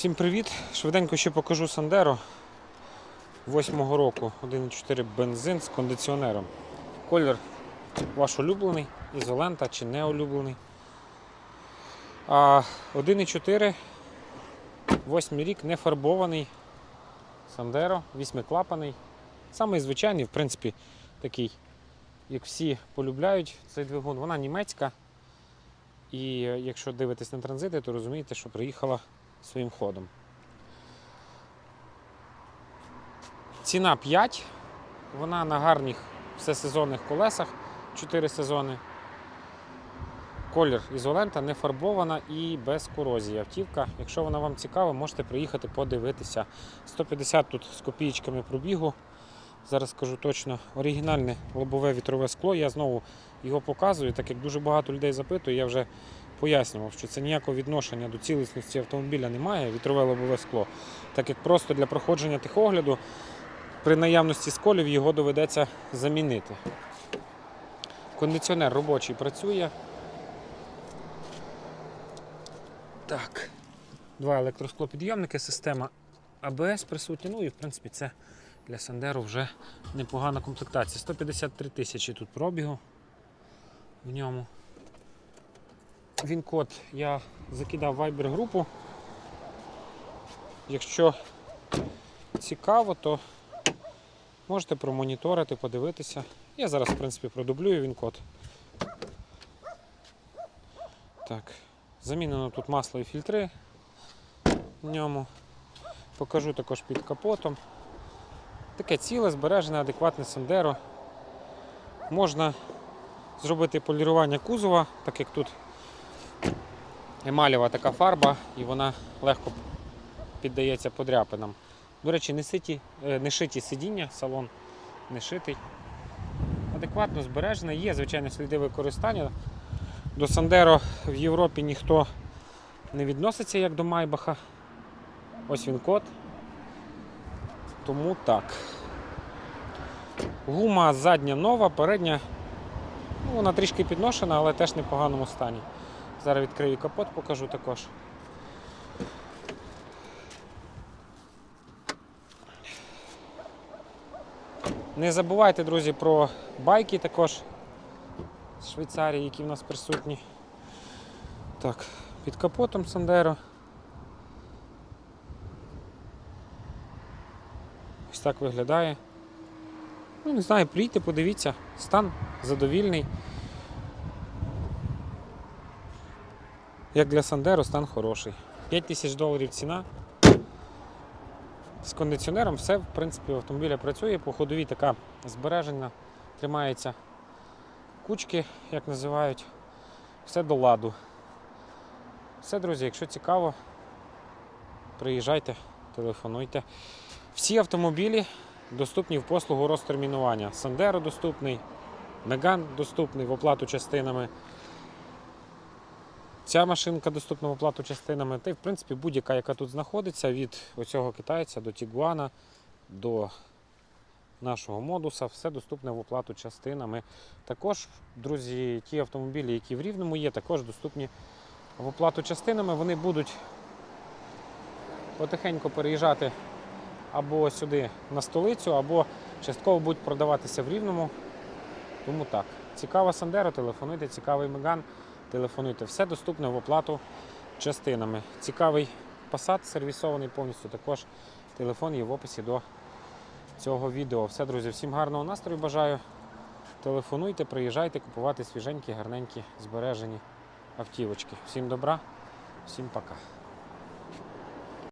Всім привіт! Швиденько ще покажу Сандеро 8-го року 1.4 бензин з кондиціонером. Колір ваш улюблений, ізолента чи не улюблений. А 1.4 8 рік не фарбований Сандеро, вісьмиклапаний. Самий звичайний, в принципі, такий, як всі полюбляють цей двигун. Вона німецька. І е, якщо дивитесь на транзити, то розумієте, що приїхала своїм ходом. Ціна 5. Вона на гарних всесезонних колесах 4 сезони. Колір ізолента не фарбована і без корозії. Автівка. Якщо вона вам цікава, можете приїхати подивитися. 150 тут з копійками пробігу. Зараз скажу точно оригінальне лобове вітрове скло. Я знову його показую, так як дуже багато людей запитує, я вже пояснював, що це ніякого відношення до цілісності автомобіля немає, вітрове лобове скло. Так як просто для проходження техогляду при наявності сколів його доведеться замінити. Кондиціонер робочий працює. Так. Два електросклопідйомники, система АБС присутня. Ну і в принципі це для Сандеру вже непогана комплектація. 153 тисячі тут пробігу в ньому. Він код я закидав Viber групу. Якщо цікаво, то можете промоніторити, подивитися. Я зараз, в принципі, продублюю він код. Так, замінено тут масло і фільтри в ньому. Покажу також під капотом. Таке ціле, збережене, адекватне сандеро. Можна зробити полірування кузова, так як тут емалєва така фарба і вона легко піддається подряпинам. До речі, не, ситі, е, не шиті сидіння, салон не шитий. Адекватно збережене, є, звичайно, сліди використання. До Сандеро в Європі ніхто не відноситься як до Майбаха. Ось він код. Тому так. Гума задня нова, передня. Ну, вона трішки підношена, але теж в непоганому стані. Зараз відкрию капот, покажу також. Не забувайте, друзі, про байки також з Швейцарії, які в нас присутні. Так, під капотом Сандеро. Ось так виглядає. Ну, не знаю, прийти, подивіться, стан задовільний. Як для Сандеро, стан хороший. 5 тисяч доларів ціна. З кондиціонером все, в принципі, автомобіля працює, по ходовій така збережена, тримається кучки, як називають, все до ладу. Все, друзі, якщо цікаво, приїжджайте, телефонуйте. Всі автомобілі доступні в послугу розтермінування. Сандеро доступний, Меган доступний в оплату частинами. Ця машинка доступна в оплату частинами. Та й в принципі будь-яка, яка тут знаходиться, від оцього китайця до Тігуана, до нашого модуса, все доступне в оплату частинами. Також, друзі, ті автомобілі, які в Рівному є, також доступні в оплату частинами. Вони будуть потихеньку переїжджати або сюди на столицю, або частково будуть продаватися в Рівному. Тому так. Цікава Сандеро, телефонуйте, цікавий Меган, телефонуйте. Все доступне в оплату частинами. Цікавий Passat сервісований повністю. Також телефон є в описі до цього відео. Все, друзі, всім гарного настрою бажаю. Телефонуйте, приїжджайте купувати свіженькі, гарненькі, збережені автівочки. Всім добра, всім пока.